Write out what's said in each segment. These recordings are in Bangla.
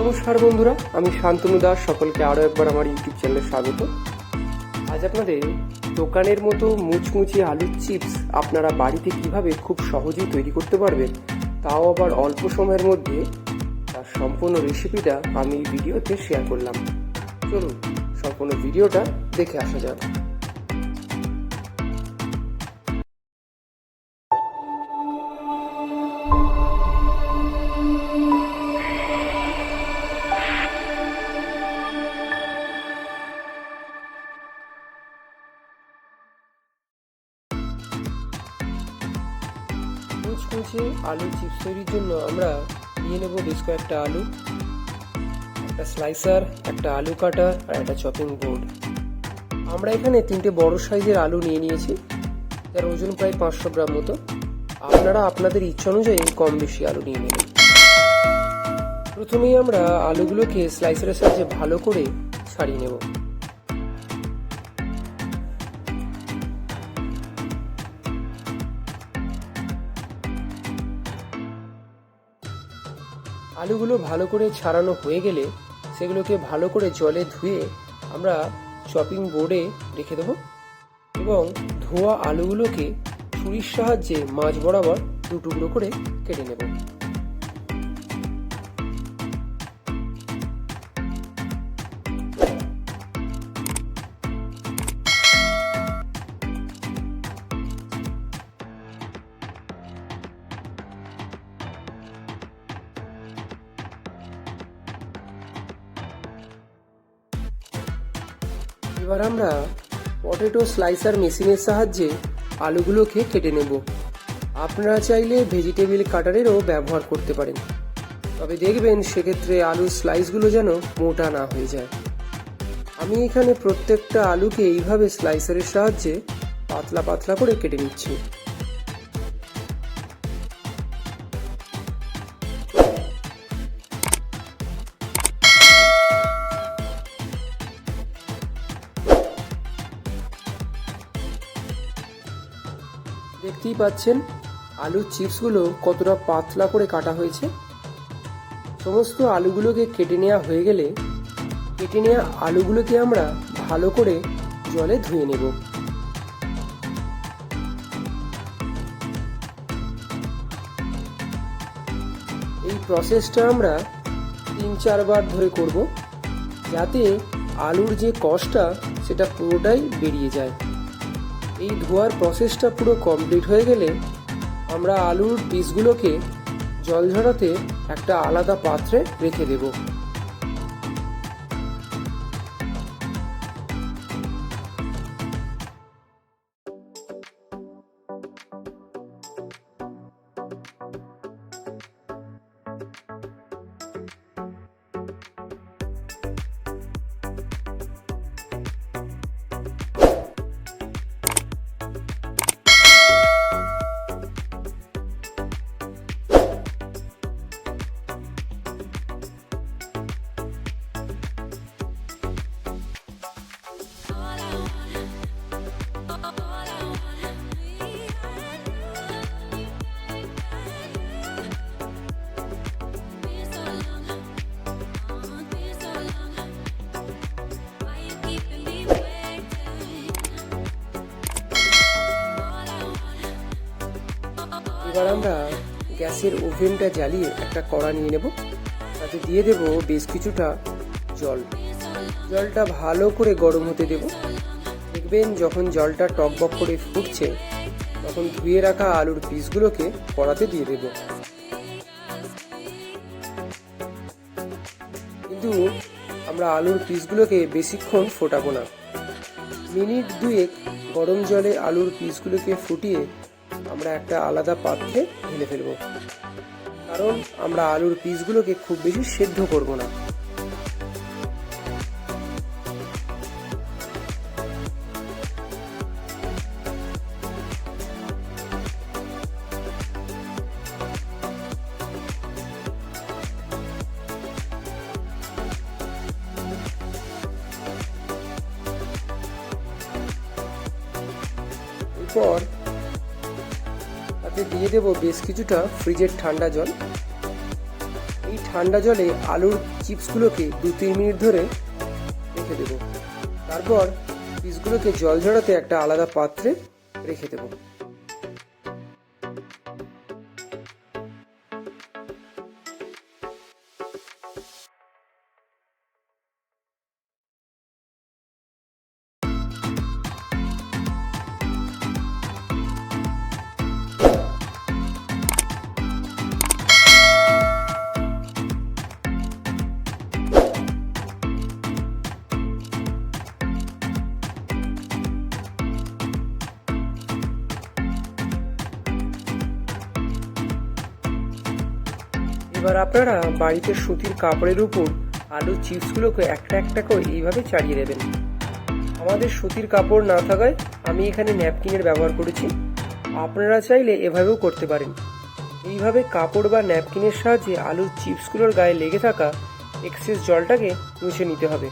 নমস্কার বন্ধুরা, আমি শান্তনু দাস, সকলকে আরও একবার আমার ইউটিউব চ্যানেলে স্বাগত। আজ আপনাদের দোকানের মতো মুচমুচি আলুর চিপস আপনারা বাড়িতে কীভাবে খুব সহজেই তৈরি করতে পারবেন, তাও আবার অল্প সময়ের মধ্যে তার সম্পূর্ণ রেসিপিটা আমি ভিডিওতে শেয়ার করলাম। চলুন, সম্পূর্ণ ভিডিওটা দেখে আসা যাক। মুচমুচে আলু চিপস তৈরির জন্য আমরা নিয়ে নেব বেশ কয়েকটা আলু, একটা স্লাইসার একটা আলু কাটার আর একটা চপিং বোর্ড আমরা এখানে তিনটে বড় সাইজের আলু নিয়ে নিয়েছি, যার ওজন প্রায় পাঁচশো গ্রাম মতো। আপনারা আপনাদের ইচ্ছা অনুযায়ী কম বেশি আলু নিয়ে নেবেন। প্রথমেই আমরা আলুগুলোকে স্লাইসারের সাহায্যে ভালো করে ছাড়িয়ে নেব। আলুগুলো ভালো করে ছাড়ানো হয়ে গেলে সেগুলোকে ভালো করে জলে ধুয়ে আমরা চপিং বোর্ডে রেখে দেবো এবং ধোয়া আলুগুলোকে ছুরির সাহায্যে মাছ বরাবর দু টুকরো করে কেটে নেব। এবার আমরা পটেটো স্লাইসার মেশিনের সাহায্যে আলুগুলোকে কেটে নেব। আপনারা চাইলে ভেজিটেবিল কাটারেরও ব্যবহার করতে পারেন। তবে দেখবেন সেক্ষেত্রে আলুর স্লাইসগুলো যেন মোটা না হয়ে যায়। আমি এখানে প্রত্যেকটা আলুকে এইভাবে স্লাইসারের সাহায্যে পাতলা পাতলা করে কেটে নিচ্ছি। দেখতেই পাচ্ছেন আলুর চিপসগুলো কতটা পাতলা করে কাটা হয়েছে। সমস্ত আলুগুলোকে কেটে নেওয়া হয়ে গেলে কেটে নেওয়া আলুগুলোকে আমরা ভালো করে জলে ধুয়ে নেব। এই প্রসেসটা আমরা তিন চারবার ধরে করব যাতে আলুর যে কষটা সেটা পুরোটাই বেরিয়ে যায়। এই ধোয়ার প্রসেসটা পুরো কমপ্লিট হয়ে গেলে আমরা আলুর পিসগুলোকে জল ঝরাতে একটা আলাদা পাত্রে রেখে দেব। এবার আমরা গ্যাসের ওভেনটা জ্বালিয়ে একটা কড়া নিয়ে নেব। তাতে দিয়ে দেব বেশ কিছুটা জল। জলটা ভালো করে গরম হতে দেব। দেখবেন যখন জলটা টকবক করে ফুটছে, তখন ধুয়ে রাখা আলুর পিসগুলোকে কড়াতে দিয়ে দেব। কিন্তু আমরা আলুর পিসগুলোকে বেশিক্ষণ ফোটাবো না। মিনিট দুয়েক গরম জলে আলুর পিসগুলোকে ফুটিয়ে আমরা একটা আলাদা পাত্রে ঢেলে ফেলব। কারণ আমরা আলুর পিসগুলোকে খুব বেশি সেদ্ধ করব না। এরপর তাতে দিয়ে দেব বেশ কিছুটা ফ্রিজের ঠান্ডা জল। এই ঠান্ডা জলে আলুর চিপসগুলোকে দু তিন মিনিট ধরে রেখে দেবো। তারপর পিসগুলোকে জল ঝরাতে একটা আলাদা পাত্রে রেখে দেবো। আপনারা বাড়িতে সুতির কাপড়ের উপর আলুর চিপসগুলোকে একটা একটা করে এইভাবে চাড়িয়ে দেবেন। আমাদের সুতির কাপড় না থাকায় আমি এখানে ন্যাপকিনের ব্যবহার করেছি। আপনারা চাইলে এভাবেও করতে পারেন। এইভাবে কাপড় বা ন্যাপকিনের সাহায্যে আলুর চিপসগুলোর গায়ে লেগে থাকা এক্সেস জলটাকে মুছে নিতে হবে।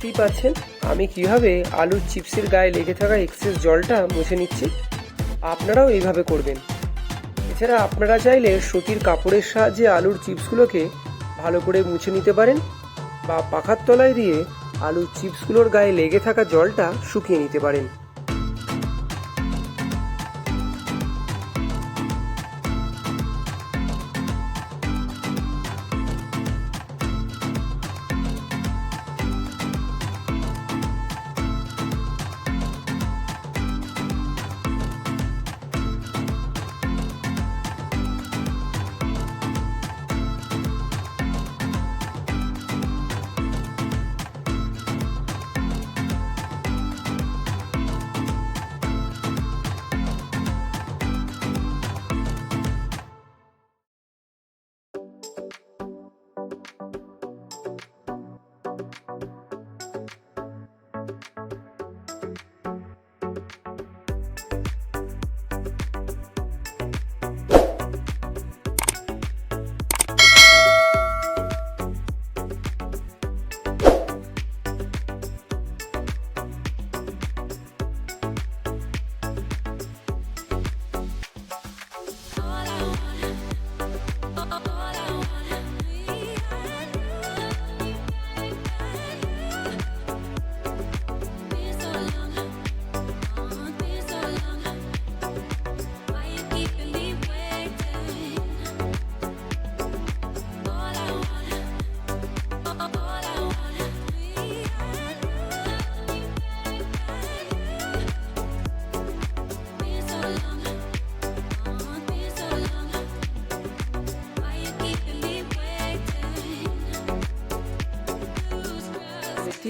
দেখতেই পাচ্ছেন আমি কীভাবে আলুর চিপসের গায়ে লেগে থাকা এক্সেস জলটা মুছে নিচ্ছি? আপনারাও এইভাবে করবেন। এছাড়া আপনারা চাইলে সুতির কাপড়ের সাহায্যে আলুর চিপসগুলোকে ভালো করে মুছে নিতে পারেন বা পাখার তলায় দিয়ে আলুর চিপসগুলোর গায়ে লেগে থাকা জলটা শুকিয়ে নিতে পারেন।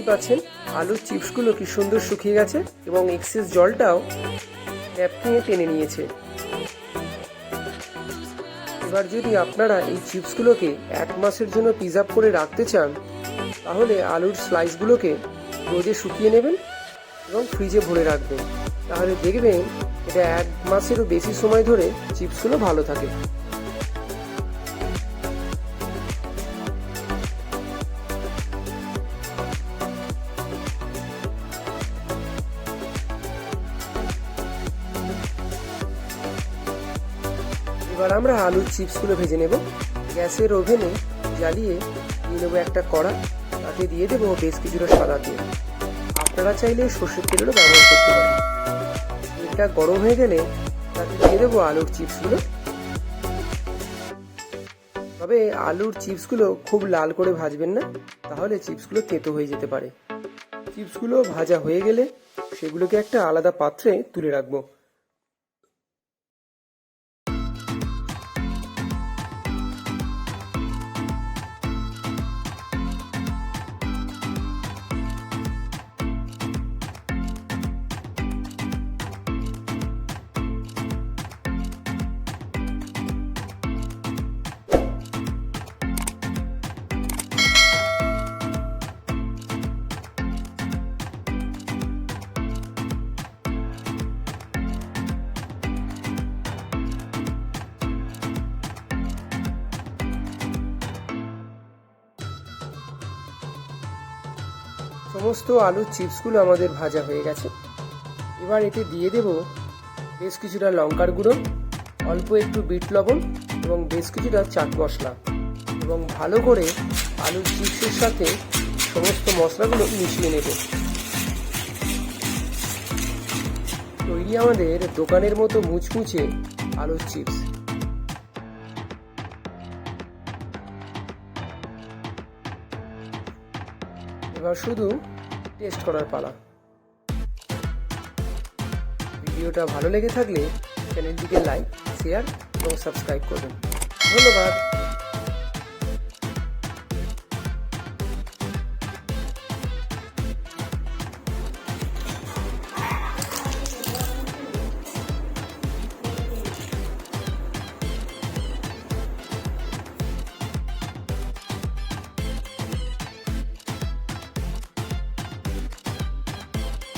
পাচ্ছেন আলুর চিপসগুলো কি সুন্দর শুকিয়ে গেছে এবং এক্সেস জলটাও ন্যাপকিনে টেনে নিয়েছে। এবার যদি আপনারা এই চিপসগুলোকে এক মাসের জন্য প্রিজার্ভ করে রাখতে চান, তাহলে আলুর স্লাইসগুলোকে রোদে শুকিয়ে নেবেন এবং ফ্রিজে ভরে রাখবেন। তাহলে দেখবেন এটা এক মাসেরও বেশি সময় ধরে চিপসগুলো ভালো থাকে। এবার আমরা আলুর চিপসগুলো ভেজে নেব। গ্যাসের ওভেনে জ্বালিয়ে দিয়ে নেব একটা কড়া। তাতে দিয়ে দেবো বেশ কিছুটা সাদা তেল। আপনারা চাইলে সর্ষের তেলেরও ব্যবহার করতে পারেন। তেলটা গরম হয়ে গেলে তাতে দিয়ে দেবো আলুর চিপসগুলো। তবে আলুর চিপসগুলো খুব লাল করে ভাজবেন না, তাহলে চিপসগুলো তেতো হয়ে যেতে পারে। চিপসগুলো ভাজা হয়ে গেলে সেগুলোকে একটা আলাদা পাত্রে তুলে রাখব। সমস্ত আলুর চিপসগুলো আমাদের ভাজা হয়ে গেছে। এবার এতে দিয়ে দেব বেশ কিছুটা লঙ্কার গুঁড়ো, অল্প একটু বিট লবণ এবং বেশ কিছুটা চাট মশলা এবং ভালো করে আলুর চিপসের সাথে সমস্ত মশলাগুলো মিশিয়ে নেব। তৈরি আমাদের দোকানের মতো মুচমুচে আলুর চিপস। এবার শুধু টেস্ট করার পালা। ভিডিওটা ভালো লেগে থাকলে চ্যানেলটিকে লাইক শেয়ার এবং সাবস্ক্রাইব করবেন। ধন্যবাদ।